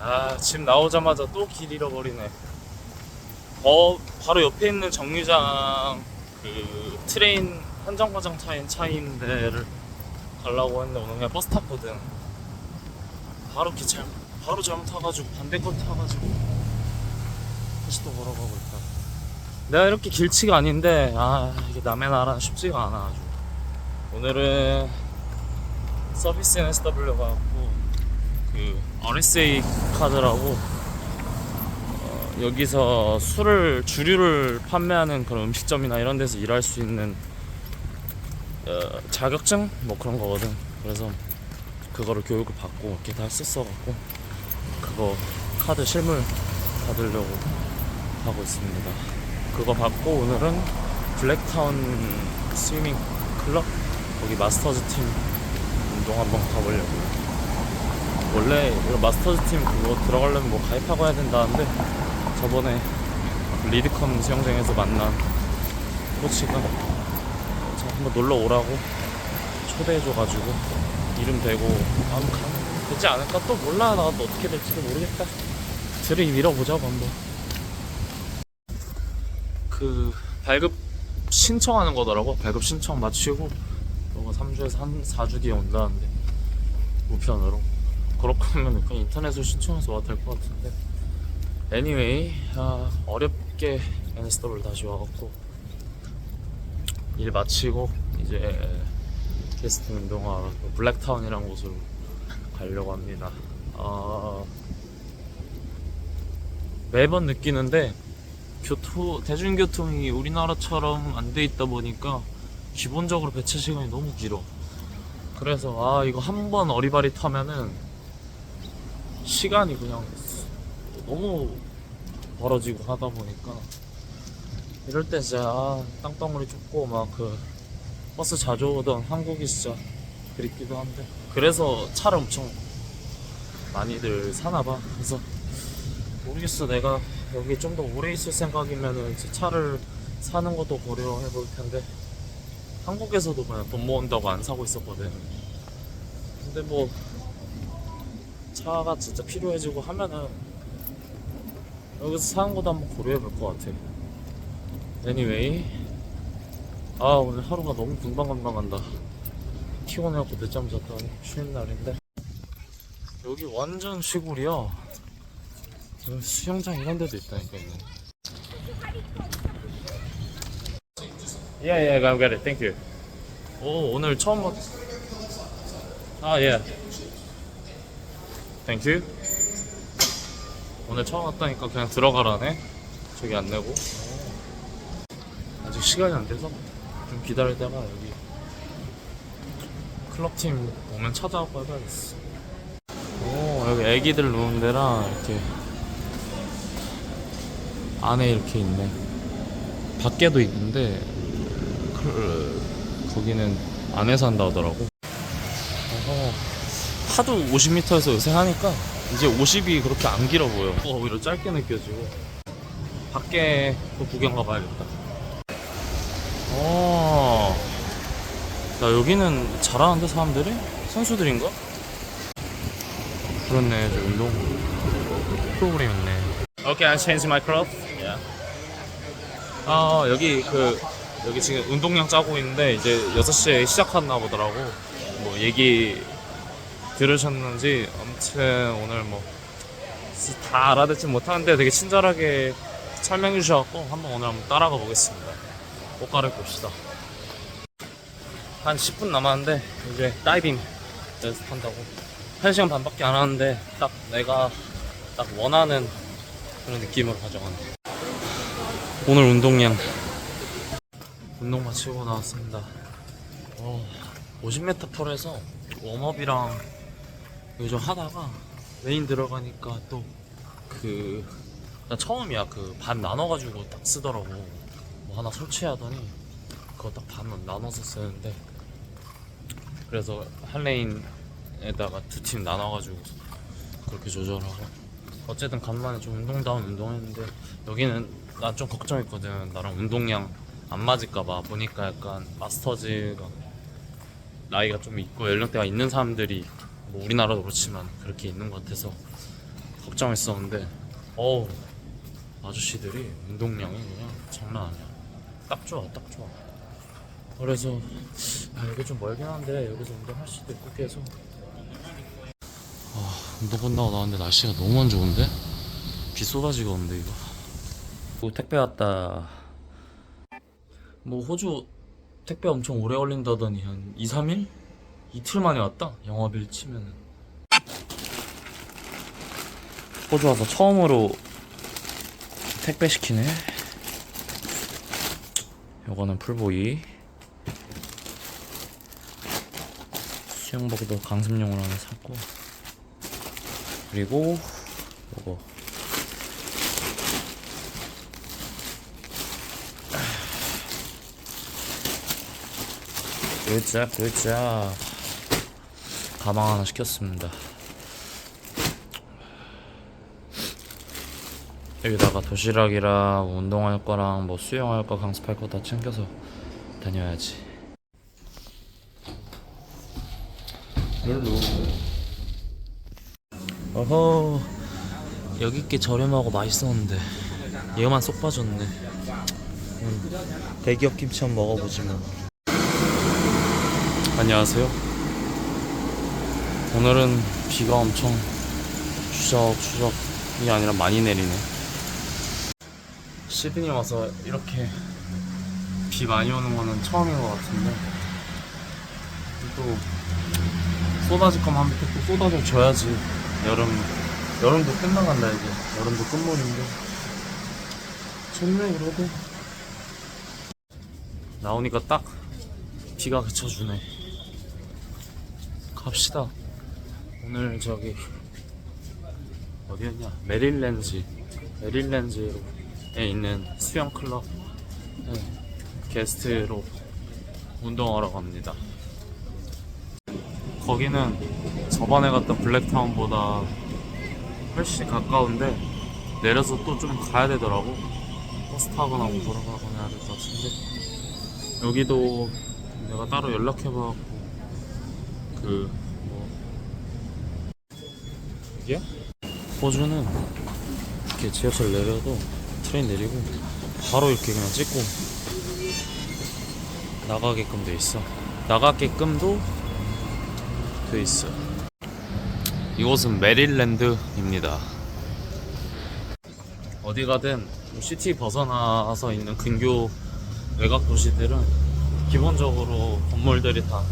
아, 집 나오자마자 또 길 잃어버리네. 어, 바로 옆에 있는 정류장 그 트레인 한정거장 차인 차인 데를 가려고 했는데 오늘 그냥 버스 탔거든. 바로 기차 바로 잘못 타가지고 반대편 타가지고 다시 또 걸어가고 있다. 내가 이렇게 길치가 아닌데 아 이게 남의 나라 쉽지가 않아 아주. 오늘은 서비스 NSW 가갖고 그 RSA 카드라고 어, 여기서 술을 주류를 판매하는 그런 음식점이나 이런 데서 일할 수 있는 어, 자격증 뭐 그런 거거든. 그래서 그거를 교육을 받고 이렇게 다 했었어갖고 그거 카드 실물 받으려고 하고 있습니다. 그거 받고 오늘은 블랙타운 스위밍 클럽 거기 마스터즈 팀 운동 한번 가보려고요. 원래 이거 마스터즈 팀 그거 들어가려면 뭐 가입하고 해야 된다는데 저번에 리드컴 수영장에서 만난 코치가 저 한번 놀러 오라고 초대해줘가지고 이름 대고 한번 가면 되지 않을까 또 몰라. 나도 어떻게 될지도 모르겠다. 들이 밀어보자고 한번. 그 발급 신청하는 거더라고. 발급 신청 마치고 너가 3주에서 한 4주 뒤에 온다는데 우편으로 그렇게 하면 그냥 인터넷으로 신청해서 와도 될 것 같은데 anyway 아, 어렵게 NSW 다시 와갖고 일 마치고 이제 캐스팅 또 블랙타운이라는 곳으로 가려고 합니다 아, 매번 느끼는데 교토 대중교통이 우리나라처럼 안 돼 있다 보니까 기본적으로 배차 시간이 너무 길어. 그래서 아 이거 한 번 어리바리 타면은 시간이 그냥 너무 벌어지고 하다 보니까 이럴 때 진짜 아, 땅덩어리 좁고 막 그 버스 자주 오던 한국이 진짜 그립기도 한데 그래서 차를 엄청 많이들 사나 봐. 그래서 모르겠어 내가 여기 좀 더 오래 있을 생각이면은 차를 사는 것도 고려해 볼 텐데 한국에서도 그냥 돈 모은다고 안 사고 있었거든 근데 뭐 차가 진짜 필요해지고 하면은 여기서 사는 것도 한번 고려해 볼 것 같아 anyway 아 오늘 하루가 너무 금방금방 간다 피곤해갖고 늦잠 잤더니 쉬는 날인데 여기 완전 시골이야 여기 수영장 이런 데도 있다니까 있네. Yeah, yeah, I got it. Thank you. 오, 오늘 처음 봤. 아, 예. You. 오늘 처음 왔다니까 그냥 들어가라네. 저기 안 내고. 오. 아직 시간이 안 돼서 좀 기다리다가 여기 클럽팀 오면 찾아가고 해봐야겠어. 오, 여기 애기들 노는 데랑 이렇게 안에 이렇게 있네. 밖에도 있는데 그, 거기는 안에서 한다 하더라고. 어, 하도 50m에서 요새 하니까 이제 50이 그렇게 안 길어 보여. 어, 오히려 짧게 느껴지고. 밖에 또 구경 가봐야겠다. 어, 야, 여기는 잘하는데 사람들이? 선수들인가? 그렇네, 저 운동 프로그램 있네. Okay, I changed my clothes. 아 여기 그 여기 지금 운동량 짜고 있는데 이제 6시에 시작하나 보더라고. 뭐 얘기 들으셨는지 아무튼 오늘 뭐 다 알아듣지 못하는데 되게 친절하게 설명해 주셔갖고 한번 오늘 한번 따라가 보겠습니다. 옷 갈아입읍시다. 한 10분 남았는데 이제 다이빙 연습한다고 1시간 반밖에 안 하는데 딱 내가 딱 원하는 그런 느낌으로 가져가네. 오늘 운동량 운동 마치고 나왔습니다. 어, 50m 폴에서 웜업이랑 요즘 하다가 메인 들어가니까 또그 처음이야. 그 반 나눠가지고 딱 쓰더라고. 뭐 하나 설치하더니 그거 딱 반 나눠서 쓰는데 그래서 한 레인에다가 두 팀 나눠가지고 그렇게 조절하고. 어쨌든 간만에 좀 운동다운 운동했는데 여기는 난 좀 걱정했거든. 나랑 운동량 안 맞을까봐. 보니까 약간 마스터즈가 나이가 좀 있고 연령대가 있는 사람들이 뭐 우리나라도 그렇지만 그렇게 있는 것 같아서 걱정했었는데 어우 아저씨들이 운동량이 그냥 장난 아니야. 딱 좋아 딱 좋아. 그래서 아 여기 좀 멀긴 한데 여기서 운동할 수도 있고 계속. 아 운동 끝나고 나왔는데 날씨가 너무 안 좋은데? 비 쏟아지고 오는데 이거? 오, 택배 왔다. 뭐 호주 택배 엄청 오래 걸린다더니 한 2, 3일? 이틀 만에 왔다 영업일 치면은 호주 와서 처음으로 택배 시키네 요거는 풀보이 수영복도 강습용으로 하나 샀고 그리고 요거 굿잡 굿잡 가방 하나 시켰습니다. 여기다가 도시락이랑 운동할 거랑 뭐 수영할 거 강습할 거 다 챙겨서 다녀야지. 어허 여기 게 저렴하고 맛있었는데 얘만 쏙 빠졌네. 음, 대기업 김치 한번 먹어보지 뭐. 안녕하세요 오늘은 비가 엄청 추적추적이 아니라 많이 내리네. 시드니 와서 이렇게 비 많이 오는 거는 처음인 것 같은데 또 쏟아질 거면 한번 또 쏟아져 줘야지. 여름 여름도 끝나간다 이제. 여름도 끝물인데. 좋네 그래도. 나오니까 딱 비가 그쳐주네. 갑시다 오늘 저기 어디였냐? 메릴랜즈 메릴랜즈에 있는 수영 클럽 게스트로 운동하러 갑니다. 거기는 저번에 갔던 블랙타운보다 훨씬 가까운데 내려서 또 좀 가야 되더라고. 버스 타거나 뭐 걸어가거나 해야 될 것 같은데. 여기도 내가 따로 연락해봐갖고 그뭐 이게? 호주는 이렇게 지하철 내려도 트레인 내리고 바로 이렇게 그냥 찍고 나가게끔 돼 있어. 나가게끔도 돼 있어. 이곳은 메릴랜드입니다. 어디 가든 시티 벗어나서 있는 근교 외곽 도시들은 기본적으로 건물들이 다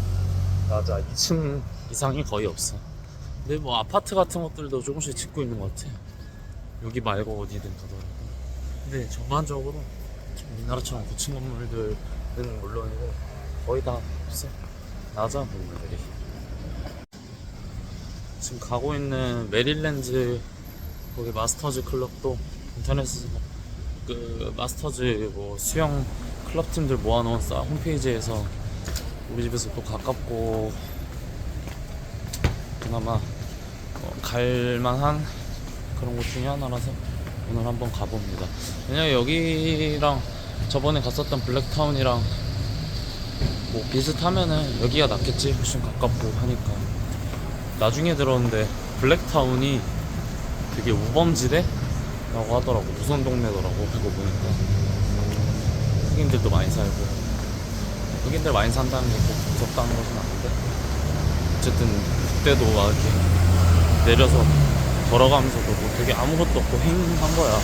낮아. 2층 이상이 거의 없어 근데 뭐 아파트 같은 것들도 조금씩 짓고 있는 것 같아. 여기 말고 어디든 가더라도. 근데 전반적으로 우리나라처럼 고층 건물들은 물론이고 거의 다 없어. 낮아 건물들이. 지금 가고 있는 메릴랜드 거기 마스터즈 클럽도 인터넷에서 그 마스터즈 뭐 수영 클럽 팀들 모아놓은 싸 홈페이지에서 우리 집에서 또 가깝고 그나마 어, 갈만한 그런 곳 중에 하나라서 오늘 한번 가봅니다. 왜냐면 여기랑 저번에 갔었던 블랙타운이랑 뭐 비슷하면은 여기가 낫겠지? 훨씬 가깝고 하니까. 나중에 들었는데 블랙타운이 되게 우범지대라고 하더라고. 무선 동네더라고 그거 보니까. 흑인들도 많이 살고. 흑인들 많이 산다는 게 꼭 무섭다는 것은 아닌데. 어쨌든 그때도 막 이렇게 내려서 걸어가면서도 뭐 되게 아무것도 없고 횡한 거야.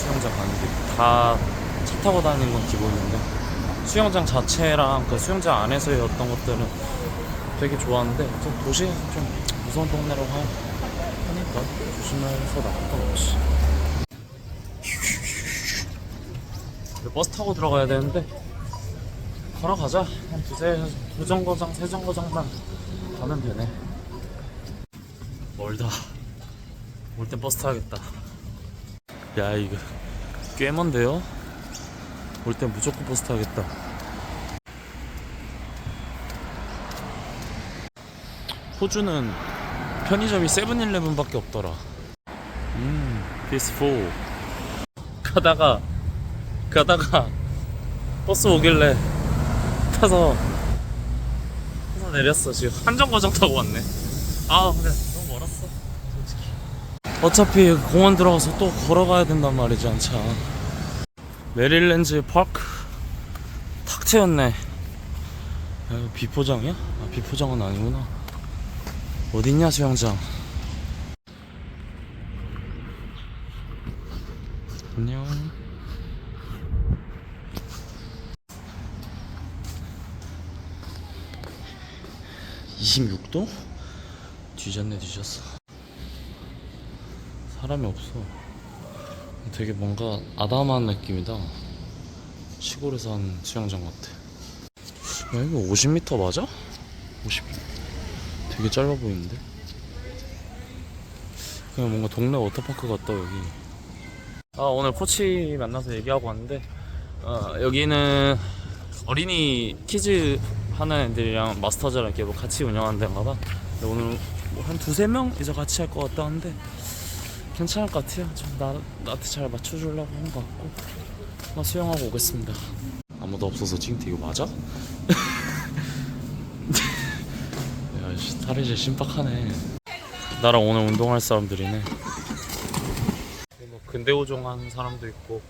수영장 가는 게 다 차 타고 다니는 건 기본인데 수영장 자체랑 그 수영장 안에서의 어떤 것들은 되게 좋았는데 좀 도시에서 좀 무서운 동네로 하, 하니까 조심해서 없지 근데 버스 타고 들어가야 되는데 걸어가자. 한 두세 두 정거장 세 정거장만 가면 되네 멀다 올 땐 버스 타야겠다. 야 이거 꽤 먼데요? 올 땐 무조건 버스 타야겠다. 호주는 편의점이 세븐일레븐밖에 없더라. 음 피스풀 가다가 가다가 버스 오길래 타서 타서 내렸어. 지금 한정거장 타고 왔네. 아 멀었 어 어차피 공원 들어가서 또 걸어가야 된단 말이지 않자 메릴랜드 파크. 탁 트였네. 야, 이거 비포장이야? 아 비포장은 아니구나. 어딨냐 수영장. 안녕. 26도? 뒤졌네 뒤졌어 사람이 없어. 되게 뭔가 아담한 느낌이다. 시골에서 한 수영장 같아. 야 이거 50m 맞아? 50 되게 짧아 보이는데? 그냥 뭔가 동네 워터파크 같다 여기. 아 오늘 코치 만나서 얘기하고 왔는데 어, 여기는 어린이 키즈 하는 애들이랑 마스터즈랑 이렇게 뭐 같이 운영하는 데인가 봐. 오늘 뭐 한 두세 명 이제 같이 할 것 같다 는데 괜찮을 것 같아요. 좀 나, 나한테 잘 맞춰주려고 한 것 같고. 나 수영하고 오겠습니다. 아무도 없어서 찡티 이거 맞아? 야 씨, 탈의실 신박하네. 나랑 오늘 운동할 사람들이네. 뭐 근대오종 하는 사람도 있고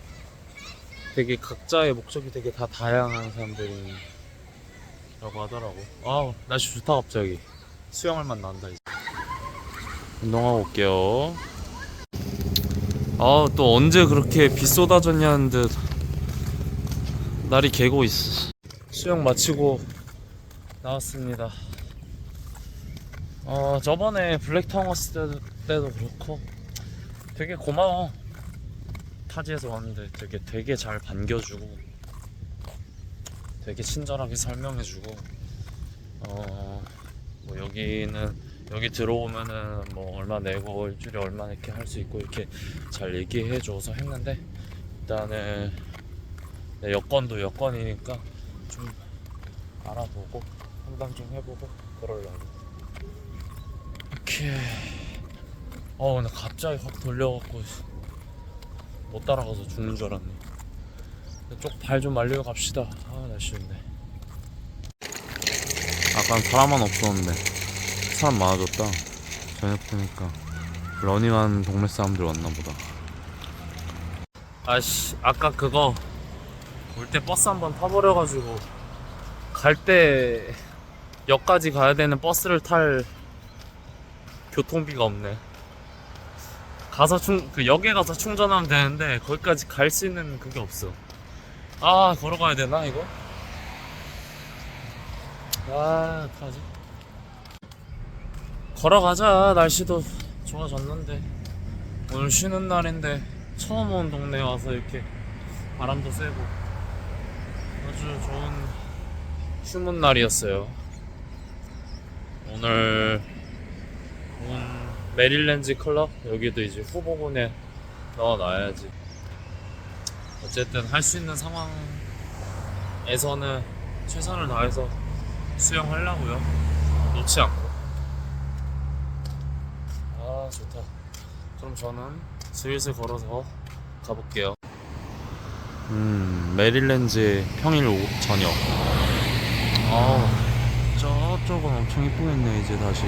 되게 각자의 목적이 되게 다 다양한 사람들이라고 하더라고. 아 날씨 좋다 갑자기. 수영할 맛 난다 이제. 운동하고 올게요 아 또 언제 그렇게 비 쏟아졌냐는 듯. 날이 개고 있어 수영 마치고 나왔습니다. 어 저번에 블랙타운 왔을 때도, 때도 그렇고 되게 고마워. 타지에서 왔는데 되게 되게 잘 반겨주고 되게 친절하게 설명해주고 어 뭐 여기는 여기 들어오면은 뭐 얼마 내고 일주일에 얼마 이렇게 할 수 있고 이렇게 잘 얘기해 줘서 했는데 일단은 내 여건도 여건이니까 좀 알아보고 상담 좀 해보고 그러려고. 이렇게 어 근데 갑자기 확 돌려갖고 못 따라가서 죽는 줄 알았네. 쪽 발 좀 말리고 갑시다. 아 날씨 좋네. 아깐 사람은 없었는데 사람 많아졌다 저녁 보니까 러닝하는 동네 사람들 왔나 보다 아씨 아까 그거 올 때 버스 한번 타버려가지고 갈 때 역까지 가야 되는 버스를 탈 교통비가 없네 가서 충, 그 역에 가서 충전하면 되는데 거기까지 갈 수 있는 그게 없어. 아 걸어가야 되나 이거? 아 어떡하지? 걸어가자. 날씨도 좋아졌는데. 오늘 쉬는 날인데 처음 온 동네에 와서 이렇게 바람도 쐬고 아주 좋은 휴문 날이었어요. 오늘 온 메릴랜드 클럽 여기도 이제 후보군에 넣어놔야지. 어쨌든 할 수 있는 상황에서는 최선을 다해서 수영하려고요. 놓지 않고 아 좋다 그럼 저는 슬슬 걸어서 가볼게요 음 메릴랜드 평일 오후 저녁 아우 저쪽은 엄청 이쁘겠네 이제 다시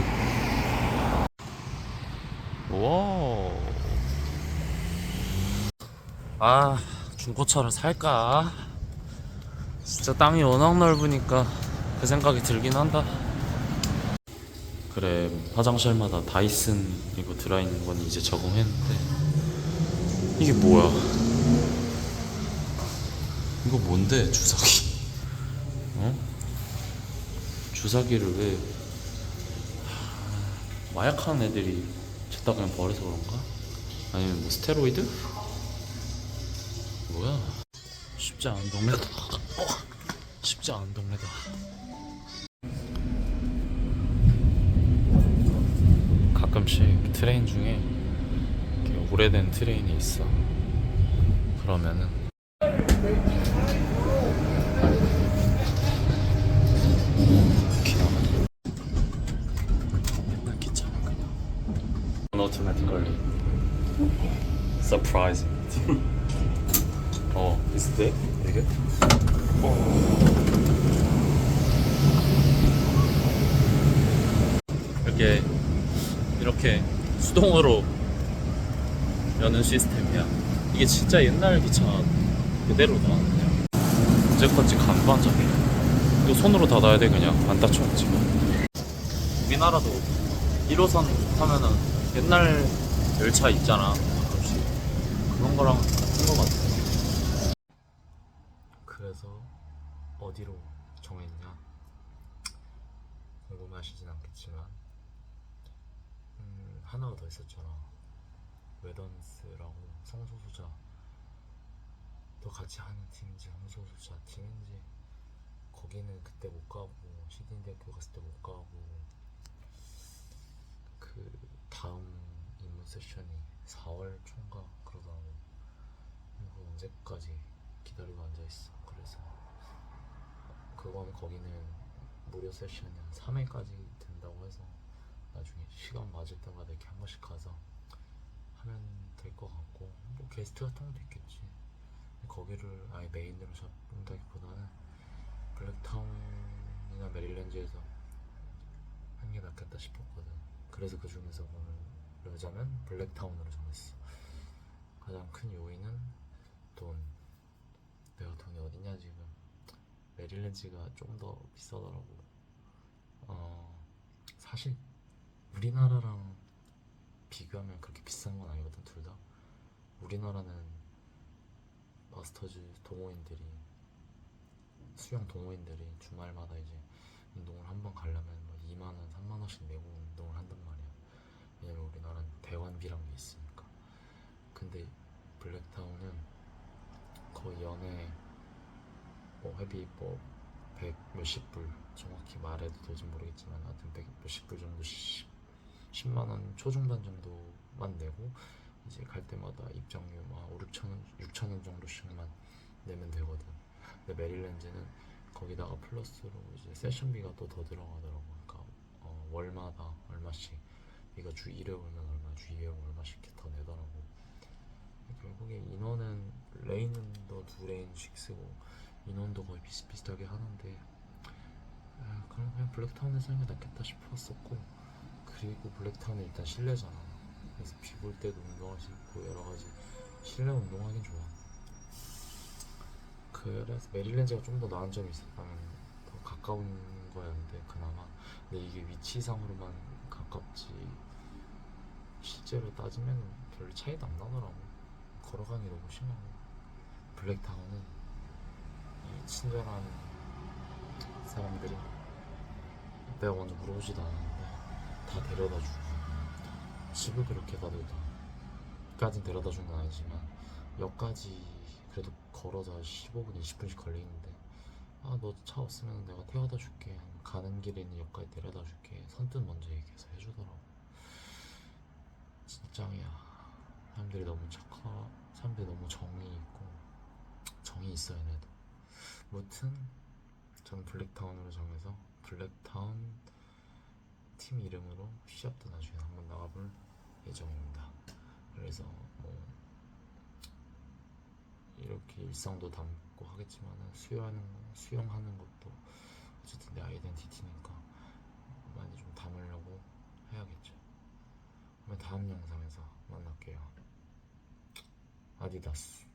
와. 아, 중고차를 살까? 진짜 땅이 워낙 넓으니까 그 생각이 들긴 한다. 그래, 화장실마다 다이슨 이거 들어있는 건 이제 적응했는데 이게 뭐야? 이거 뭔데 주사기? 어? 주사기를 왜 하, 마약하는 애들이 줬다 그냥 버려서 그런가? 아니면 뭐 스테로이드? 뭐야? 쉽지 않은 동네다. 어, 쉽지 않은 동네다. 가끔씩 트레인 중에 오래된 트레인이 있어. 그러면은 나가. 맨날 귀찮아. automatically. Surprising. 어, is that 이게? 이렇게 이렇게 수동으로 여는 시스템이야. 이게 진짜 옛날 기차 그대로다. 그냥 언제까지 간반짝이야. 이거 손으로 닫아야 돼 그냥 안 닫혀야지. 우리나라도 1호선 타면은 옛날 열차 있잖아. 가끔씩 그런 거랑 같은 거 같아. 그래서 어디로 정했냐? 궁금하시진 않겠지만 음, 하나가 더 있었잖아. 웨던스라고 성소수자. 또 같이 하는 팀인지 성소수자 팀인지. 거기는 그때 못 가고 시드니 대학교 갔을 때 못 가고. 그 다음 입문 세션이 4월 초인가 그러더라고. 그거 언제까지 기다리고 앉아있어. 그래서 그건 거기는 무료 세션이 한 3회까지 된다고 해서 나중에 시간 맞을 때마다 이렇게 한 번씩 가서 하면 될 것 같고 뭐 게스트 같은 것도 있겠지. 거기를 아예 메인으로 잡는다기보다는 블랙타운이나 메릴랜드에서 하는 게 낫겠다 싶었거든. 그래서 그 중에서 고르자면 블랙타운으로 정했어. 가장 큰 요인은 돈. 내가 돈이 어딨냐 지금. 메릴랜드가 좀 더 비싸더라고. 어 사실 우리나라랑 비교하면 그렇게 비싼 건 아니거든 둘 다 우리나라는 마스터즈 동호인들이 수영 동호인들이 주말마다 이제 운동을 한 번 가려면 뭐 2만 원, 3만 원씩 내고 운동을 한단 말이야. 왜냐면 우리나라는 대관비란 게 있으니까. 근데 블랙타운은 거의 연에 뭐 회비 뭐 100 몇십 불 정확히 말해도 될지 모르겠지만 하여튼 100 몇십 불 정도 10, 10만 원 초중반 정도만 내고 이제 갈 때마다 입장료 막 5, 6천 원, 6천 원 정도씩만 내면 되거든. 근데 메릴랜드는 거기다가 플러스로 이제 세션비가 또 더 들어가더라고. 그러니까 어, 월마다 얼마씩. 이거 주 1회 오면 얼마, 주 2회 오면 얼마씩 더 내더라고. 결국에 인원은 레인은 더두 레인씩 쓰고 인원도 거의 비슷비슷하게 하는데 아, 그럼 그냥 블랙타운에서 하는 게 낫겠다 싶었었고 그리고 블랙타운은 일단 실내잖아. 그래서 비 볼 때도 운동할 수 있고 여러 가지 실내 운동하긴 좋아. 그래서 메릴랜드가 좀 더 나은 점이 있었다면 더 가까운 거였는데 그나마 근데 이게 위치상으로만 가깝지 실제로 따지면 별로 차이도 안 나더라고 걸어가기 너무 심하고 블랙타운은 이 친절한 사람들이 내가 먼저 물어보지도 않았는데 다 데려다 주고. 집을 그렇게 다들 다까진 데려다 준 건 아니지만 역까지 그래도 걸어서 15분 20분씩 걸리는데 아 너 차 없으면 내가 태워다 줄게. 가는 길에 있는 역까지 데려다 줄게. 선뜻 먼저 얘기해서 해주더라고. 진짱이야. 사람들이 너무 착하 사람들이 너무 정이 있고 정이 있어 얘네도. 무튼 저는 블랙타운으로 정해서 블랙타운 팀 이름으로 시합도 나중에 한번 나가볼 예정입니다 그래서 뭐 이렇게 일상도 담고 하겠지만은 수영하는 거, 수영하는 것도 어쨌든 내 아이덴티티니까 많이 좀 담으려고 해야겠죠. 그러면 다음 영상에서 만날게요. 아디다스.